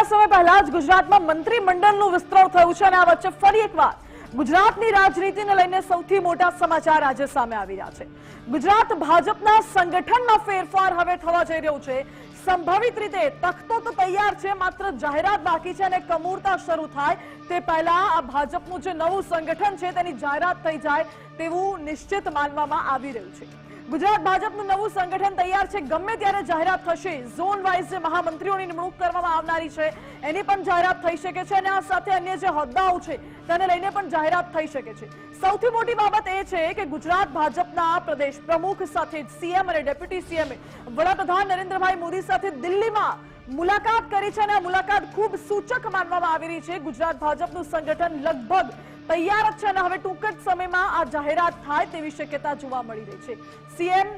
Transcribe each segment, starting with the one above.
થોડા સમય પહેલા જ ગુજરાતમાં મંત્રીમંડળનું વિસ્તરણ થયું છે અને આ વચ્ચે ફરી એકવાર ગુજરાતની રાજનીતિને લઈને સૌથી મોટા સમાચાર આજે સામે આવી રહ્યા છે. ગુજરાત ભાજપના સંગઠનમાં ફેરફાર હવે થવા જઈ રહ્યો છે. સંભવિત રીતે તખતો તો તૈયાર છે, માત્ર જાહેરાત બાકી છે અને કમૂરતા શરૂ થાય તે પહેલા આ ભાજપનું જે નવું સંગઠન છે તેની જાહેરાત થઈ જાય તેવું નિશ્ચિત માનવામાં આવી રહ્યું છે. ગુજરાત ભાજપનું નવું સંગઠન તૈયાર છે. ગમે ત્યારે જાહેરાત થશે ઝોન વાઇઝ જે મહામંત્રીઓની નિમણૂક કરવામાં આવનારી છે, એની પણ જાહેરાત થઈ શકે છે અને આ સાથે અન્ય જે હોદ્દાઓ છે, તેને લઈને પણ જાહેરાત થઈ શકે છે. સૌથી મોટી બાબત એ છે કે ગુજરાત ભાજપના પ્રદેશ પ્રમુખ સાથે સીએમ અને ડેપ્યુટી સીએમ વડાપ્રધાન નરેન્દ્રભાઈ મોદી સાથે દિલ્હીમાં મુલાકાત કરી છે અને આ મુલાકાત ખૂબ સૂચક માનવામાં આવી રહી છે. ગુજરાત ભાજપનું સંગઠન લગભગ તૈયાર જ છે અને હવે ટૂંક જ સમયમાં આ જાહેરાત થાય તેવી શક્યતા જોવા મળી રહી છે. CM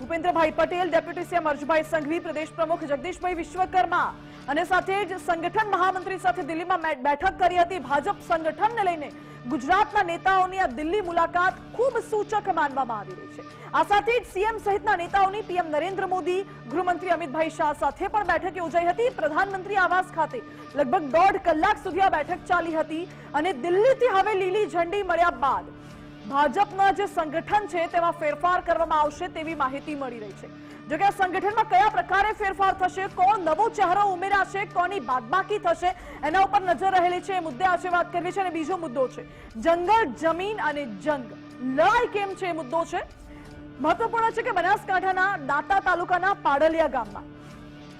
Bhupendrabhai Patel, deputy CM Harshbhai Sanghavi, પ્રદેશ પ્રમુખ જગદીશભાઈ વિશ્વકર્મા અને સાથે જ સંગઠન મહામંત્રી સાથે દિલ્હીમાં બેઠક કરી હતી. ભાજપ સંગઠનને લઈને ગુજરાતના નેતાઓની આ દિલ્હી મુલાકાત ખૂબ સૂચક માનવામાં આવી રહી છે. આ સાથે જ સીએમ સહિતના નેતાઓની પીએમ નરેન્દ્ર મોદી, ગૃહમંત્રી અમિતભાઈ શાહ સાથે પણ બેઠક યોજાઈ હતી. પ્રધાનમંત્રી આવાસ ખાતે લગભગ દોઢ કલાક સુધી આ બેઠક ચાલી હતી અને દિલ્હીથી હવે લીલી ઝંડી મળ્યા બાદ ભાજપના જે સંગઠન છે તેમાં ફેરફાર કરવામાં આવશે તેવી માહિતી મળી રહી છે. જોકે આ સંગઠનમાં કયા પ્રકારે ફેરફાર થશે, કોણ નવો ચહેરો ઉમેરાશે, કોની બાદબાકી થશે, એના ઉપર નજર રહેલી છે. એ મુદ્દે આજે વાત કરવી છે અને બીજો મુદ્દો છે. જંગલ, જમીન અને જંગ, લડાઈ કેમ છે? એ મુદ્દો છે. મહત્વપૂર્ણ છે કે બનાસકાંઠાના દાંતા તાલુકાના પાડલિયા ગામમાં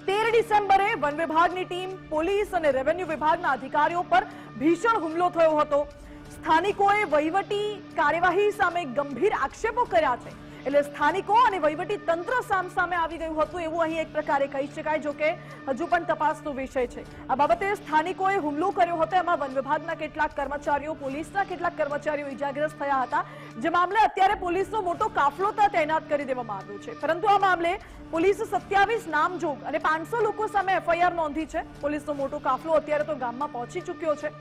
તેર ડિસેમ્બરે વન વિભાગની ટીમ, પોલીસ અને રેવન્યુ વિભાગના અધિકારીઓ પર ભીષણ હુમલો થયો હતો. સ્થાનિકોએ વહીવટી કાર્યવાહી સામે ગંભીર આક્ષેપો કર્યા છે. એટલે સ્થાનિકો અને વહીવટી તંત્ર સામ સામે આવી ગયું હતું એવું અહીં એક પ્રકારે કહી શકાય, જોકે હજુ પણ તપાસનો વિષય છે. આ બાબતે સ્થાનિકોએ હુમલો કર્યો હતો. એમાં વન વિભાગના કેટલાક કર્મચારીઓ, પોલીસના કેટલાક કર્મચારીઓ ઇજાગ્રસ્ત થયા હતા. જે મામલે અત્યારે પોલીસનો મોટો કાફલો ત્યાં તૈનાત કરી દેવામાં આવ્યો છે. પરંતુ આ મામલે પોલીસે સત્યાવીસ નામજોગ અને પાંચસો લોકો સામે એફઆઈઆર નોંધી છે. પોલીસનો મોટો કાફલો અત્યારે તો ગામમાં પહોંચી ચૂક્યો છે.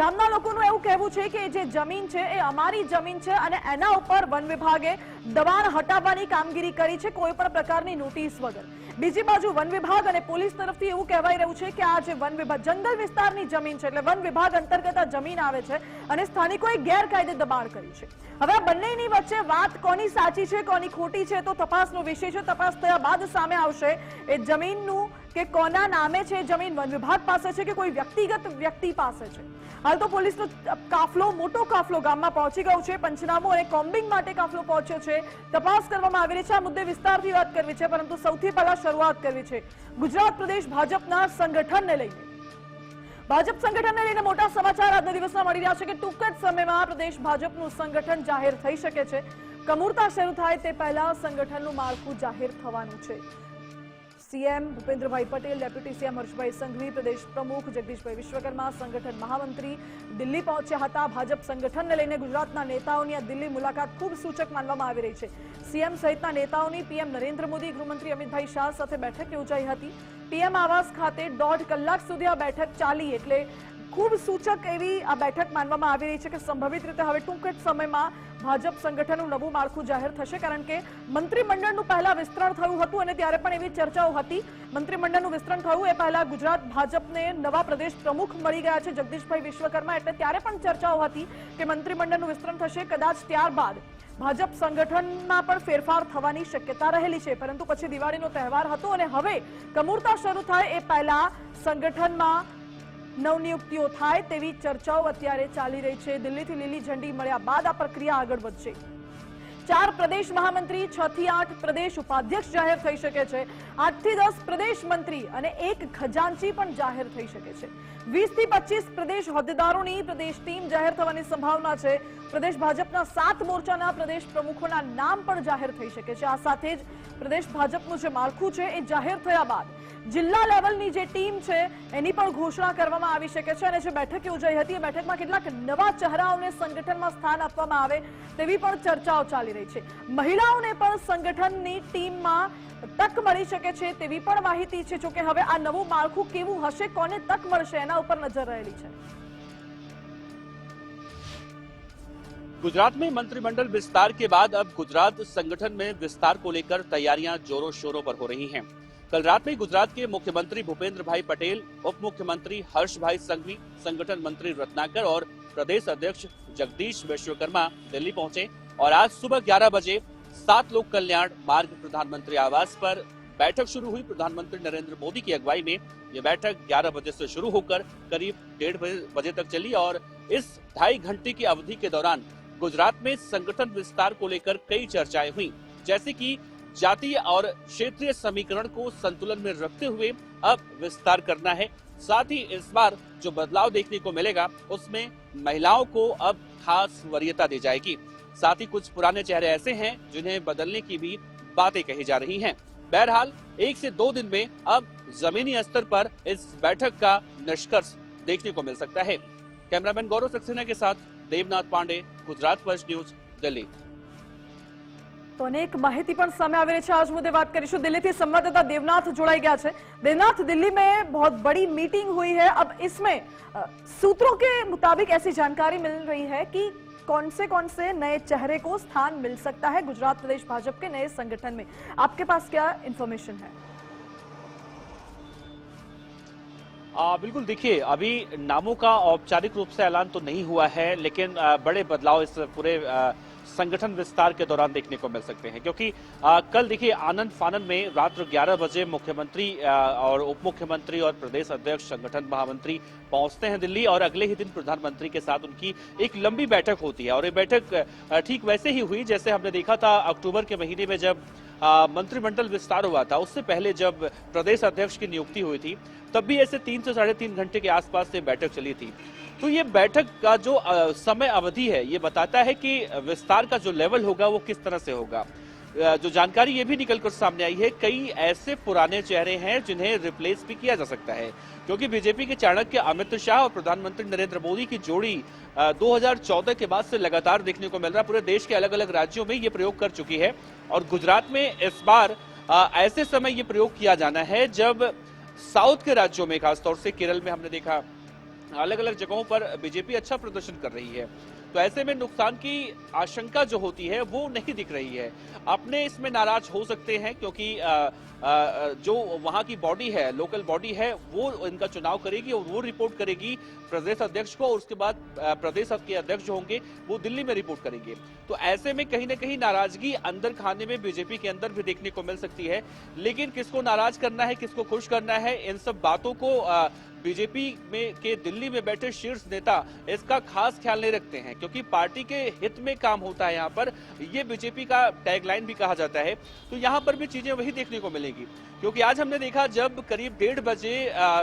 ગામના લોકોનું એવું કહેવું છે કે જે જમીન છે એ અમારી જમીન છે અને એના ઉપર વન વિભાગે દબાણ હટાવવાની કામગીરી કરી છે કોઈ પણ પ્રકારની નોટિસ વગર. બીજી બાજુ વન વિભાગ અને પોલીસ તરફથી એવું કહેવાઈ રહ્યું છે કે આ જે વન વિભાગ, જંગલ વિસ્તારની જમીન છે એટલે વન વિભાગ અંતર્ગત આ જમીન આવે છે અને સ્થાનિકોએ ગેરકાયદે દબાણ કર્યું છે. હવે આ બંનેની વચ્ચે વાત કોની સાચી છે, કોની ખોટી છે, તો તપાસનો વિષય છે. તપાસ થયા બાદ સામે આવશે. એ જમીનનું કે કોના નામે છે જમીન વન વિભાગ પાસે છે કે કોઈ વ્યક્તિગત વ્યક્તિ પાસે છે? હાલ તો પોલીસનો કાફલો, મોટો કાફલો ગામમાં પહોંચી ગયો છે. પંચનામું અને કોમ્બિંગ માટે કાફલો પહોંચ્યો છે. તપાસ કરવામાં આવી રહી છે. આ મુદ્દે વિસ્તારથી વાત કરવી છે, પરંતુ સૌથી પહેલા શરૂઆત કરવી છે. ગુજરાત પ્રદેશ ભાજપના સંગઠનને લઈને. ભાજપ સંગઠનને લઈને મોટા સમાચાર આજના દિવસમાં મળી રહ્યા છે કે ટૂંક જ સમયમાં પ્રદેશ ભાજપનું સંગઠન જાહેર થઈ શકે છે. કમૂરતા શરૂ થાય તે પહેલા સંગઠનનું માળખું જાહેર થવાનું છે. CM Bhupendrabhai Patel, deputy CM Harshbhai Sanghavi, પ્રદેશ પ્રમુખ જગદીશભાઈ વિશ્વકર્મા, સંગઠન મહામંત્રી દિલ્હી પહોંચ્યા હતા. ભાજપ સંગઠનને લઈને ગુજરાતના નેતાઓની આ દિલ્હી મુલાકાત ખૂબ સૂચક માનવામાં આવી રહી છે. સીએમ સહિતના નેતાઓની પીએમ નરેન્દ્ર મોદી, ગૃહમંત્રી અમિતભાઈ શાહ સાથે બેઠક યોજાઈ હતી. પીએમ આવાસ ખાતે દોઢ કલાક સુધી આ બેઠક ચાલી, એટલે ખૂબ સૂચક એવી આ બેઠક માનવામાં આવી રહી છે કે સંભવિત રીતે હવે ટૂંક જ સમયમાં ભાજપ સંગઠનનું નવું માળખું જાહેર થશે, કારણ કે મંત્રીમંડળનું પહેલા વિસ્તરણ થયું હતું અને ત્યારે પણ એવી ચર્ચાઓ હતી. મંત્રીમંડળનું વિસ્તરણ થયું એ પહેલા ગુજરાત ભાજપને નવા પ્રદેશ પ્રમુખ મળી ગયા છે જગદીશભાઈ વિશ્વકર્મા, એટલે ત્યારે પણ ચર્ચાઓ હતી કે મંત્રીમંડળનું વિસ્તરણ થશે કદાચ ત્યારબાદ ભાજપ સંગઠનમાં પણ ફેરફાર થવાની શક્યતા રહેલી છે. પરંતુ પછી દિવાળીનો તહેવાર હતો અને હવે કમૂરતા શરૂ થાય એ પહેલા સંગઠનમાં નવનિયુક્તિઓ થાય તેવી ચર્ચાઓ અત્યારે ચાલી રહી છે. દિલ્હીથી લીલી ઝંડી મળ્યા બાદ આ પ્રક્રિયા આગળ વધશે. ચાર પ્રદેશ મહામંત્રી, છ થી આઠ પ્રદેશ ઉપાધ્યક્ષ જાહેર થઈ શકે છે. આઠથી દસ પ્રદેશ મંત્રી અને એક ખજાનચી પણ જાહેર થઈ શકે છે. વીસથી પચીસ પ્રદેશ હોદ્દેદારોની પ્રદેશ ટીમ જાહેર થવાની સંભાવના છે. પ્રદેશ ભાજપના સાત મોરચાના પ્રદેશ પ્રમુખોના નામ પણ જાહેર થઈ શકે છે. આ સાથે જ પ્રદેશ ભાજપનું જે માળખું છે એ જાહેર થયા બાદ જિલ્લા લેવલની જે ટીમ છે એની પણ ઘોષણા કરવામાં આવી શકે છે અને જે બેઠક યોજાઈ હતી એ બેઠકમાં કેટલાક નવા ચહેરાઓને સંગઠનમાં સ્થાન આપવામાં આવે તેવી પણ ચર્ચાઓ ચાલી રહી છે મહિલાઓને પણ સંગઠનની ટીમમાં તક મળી શકે છે તેવી પણ માહિતી છે જોકે હવે આ નવું માળખું કેવું હશે કોને તક મળશે એના ઉપર નજર રહેલી છે गुजरात में मंत्रिमंडल विस्तार के बाद अब गुजरात संगठन में विस्तार को लेकर तैयारियां जोरों शोरों पर हो रही हैं कल रात में गुजरात के मुख्यमंत्री भूपेंद्र भाई पटेल, उप मुख्यमंत्री हर्ष भाई संघवी, संगठन मंत्री रत्नाकर और प्रदेश अध्यक्ष जगदीश विश्वकर्मा दिल्ली पहुँचे और आज सुबह 11 बजे सात लोक कल्याण मार्ग प्रधानमंत्री आवास पर बैठक शुरू हुई। प्रधानमंत्री नरेंद्र मोदी की अगुवाई में ये बैठक 11 बजे से शुरू होकर करीब डेढ़ बजे तक चली और इस ढाई घंटे की अवधि के दौरान गुजरात में संगठन विस्तार को लेकर कई चर्चाएँ हुई, जैसे कि जातीय और क्षेत्रीय समीकरण को संतुलन में रखते हुए अब विस्तार करना है। साथ ही इस बार जो बदलाव देखने को मिलेगा, उसमें महिलाओं को अब खास वरीयता दी जाएगी। साथ ही कुछ पुराने चेहरे ऐसे हैं जिन्हें बदलने की भी बातें कही जा रही हैं। बहरहाल, एक से दो दिन में अब जमीनी स्तर पर इस बैठक का निष्कर्ष देखने को मिल सकता है। कैमरामैन गौरव सक्सेना के साथ देवनाथ पांडे, गुजरात फ़र्स्ट न्यूज़, दिल्ली। તો અનેક માહિતી પણ સામે આવી રહી છે આજ મુદ્દે વાત કરીશું दिल्ली થી संवाददाता देवनाथ जुड़ाई गया है देवनाथ दिल्ली में बहुत बड़ी मीटिंग हुई है अब इसमें अ, सूत्रों के मुताबिक ऐसी जानकारी मिल रही है कि कौन से कौन से नए चेहरे को स्थान मिल सकता है गुजरात प्रदेश भाजपा के नए संगठन में आपके पास क्या इंफॉर्मेशन है आ, बिल्कुल देखिए अभी नामों का औपचारिक रूप से ऐलान तो नहीं हुआ है लेकिन आ, बड़े बदलाव इस पूरे आ, संगठन विस्तार के दौरान देखने को मिल सकते हैं। क्योंकि आ, कल देखिए आनंद फानंद में रात्र 11 बजे मुख्यमंत्री और उप मुख्यमंत्री और प्रदेश अध्यक्ष संगठन महामंत्री पहुँचते हैं दिल्ली और अगले ही दिन प्रधानमंत्री के साथ उनकी एक लंबी बैठक होती है। और ये बैठक ठीक वैसे ही हुई जैसे हमने देखा था अक्टूबर के महीने में जब मंत्रिमंडल विस्तार हुआ था। उससे पहले जब प्रदेश अध्यक्ष की नियुक्ति हुई थी, तब भी ऐसे तीन से साढ़े तीन घंटे के आसपास से बैठक चली थी। तो ये बैठक का जो समय अवधि है, ये बताता है कि विस्तार का जो लेवल होगा वो किस तरह से होगा। जो जानकारी ये भी निकलकर सामने आई है कई ऐसे पुराने चेहरे हैं जिन्हें रिप्लेस भी किया जा सकता है। क्योंकि बीजेपी के चाणक्य अमित शाह और प्रधानमंत्री नरेंद्र मोदी की जोड़ी अ, 2014 के बाद से लगातार देखने को मिल रहा पूरे देश के अलग अलग राज्यों में ये प्रयोग कर चुकी है और गुजरात में इस बार ऐसे समय ये प्रयोग किया जाना है जब साउथ के राज्यों में खासतौर से केरल में हमने देखा अलग अलग जगहों पर बीजेपी अच्छा प्रदर्शन कर रही है। तो ऐसे में नुकसान की आशंका जो होती है वो नहीं दिख रही है। अपने इसमें नाराज़ हो सकते हैं क्योंकि अ, अ, जो वहाँ की बॉडी है लोकल बॉडी है वो इनका चुनाव करेगी और वो रिपोर्ट करेगी प्रदेश अध्यक्ष को और उसके बाद प्रदेश के अध्यक्ष जो होंगे वो दिल्ली में रिपोर्ट करेंगे। तो ऐसे में कहीं ना कहीं नाराज़गी अंदर खाने में बीजेपी के अंदर भी देखने को मिल सकती है। लेकिन किसको नाराज़ करना है किसको खुश करना है इन सब बातों को बीजेपी में के दिल्ली में बैठे शीर्ष नेता इसका खास ख्याल नहीं रखते हैं, क्योंकि पार्टी के हित में काम होता है यहाँ पर। ये बीजेपी का टैगलाइन भी कहा जाता है। तो यहाँ पर भी चीज़ें वही देखने को मिलेंगी, क्योंकि आज हमने देखा जब करीब डेढ़ बजे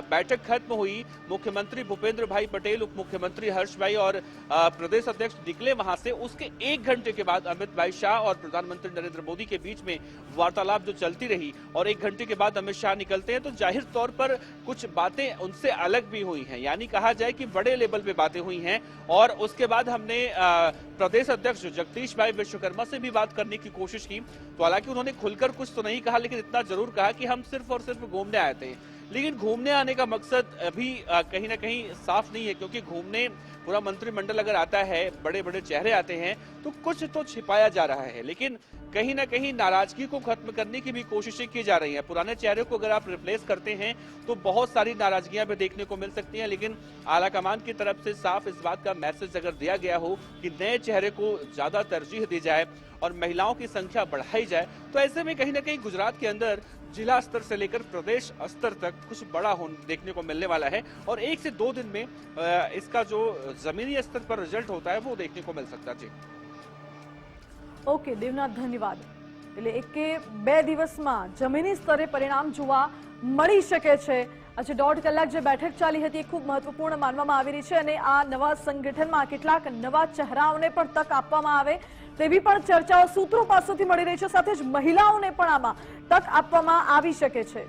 बैठक खत्म हुई, मुख्यमंत्री भूपेंद्र भाई पटेल उप मुख्यमंत्री हर्ष भाई और प्रदेश अध्यक्ष निकले वहाँ से, उसके एक घंटे के बाद अमित भाई शाह और प्रधानमंत्री नरेंद्र मोदी के बीच में वार्तालाप जो चलती रही और एक घंटे के बाद अमित शाह निकलते हैं। तो ज़ाहिर तौर पर कुछ बातें उनसे अलग भी हुई हैं। यानी कहा जाए कि बड़े लेवल पे बातें हुई हैं और उसके बाद हमने प्रदेश अध्यक्ष जगदीश भाई विश्वकर्मा से भी बात करने की कोशिश की। तो हालाँकि उन्होंने खुलकर कुछ तो नहीं कहा, लेकिन इतना ज़रूर कहा कि हम सिर्फ़ और सिर्फ़ घूमने आए थे। लेकिन घूमने आने का मकसद अभी कहीं ना कहीं साफ़ नहीं है, क्योंकि घूमने पूरा मंत्रिमंडल अगर आता है बड़े बड़े चेहरे आते हैं तो कुछ तो छिपाया जा रहा है। लेकिन कहीं ना कहीं नाराज़गी को खत्म करने की भी कोशिशें की जा रही हैं। पुराने चेहरे को अगर आप रिप्लेस करते हैं तो बहुत सारी नाराजगियाँ भी देखने को मिल सकती हैं, लेकिन आला कमान की तरफ़ से साफ़ इस बात का मैसेज अगर दिया गया हो कि नए चेहरे को ज़्यादा तरजीह दी जाए और महिलाओं की संख्या बढ़ाई जाए तो ऐसे में कहीं ना कहीं गुजरात के अंदर जिला स्तर से लेकर प्रदेश स्तर तक कुछ बड़ा हो देखने को मिलने वाला है और एक से दो दिन में इसका जो जमीनी स्तर पर रिज़ल्ट होता है, वो देखने को मिल सकता है। जी। ઓકે, દેવનાથ, ધન્યવાદ. એટલે એક કે બે દિવસમાં જમીની સ્તરે પરિણામ જોવા મળી શકે છે. આજે દોઢ કલાક જે બેઠક ચાલી હતી એ ખૂબ મહત્વપૂર્ણ માનવામાં આવી રહી છે અને આ નવા સંગઠનમાં કેટલાક નવા ચહેરાઓને પણ તક આપવામાં આવે તેવી પણ ચર્ચાઓ સૂત્રો પાસેથી મળી રહી છે. સાથે જ મહિલાઓને પણ આમાં તક આપવામાં આવી શકે છે.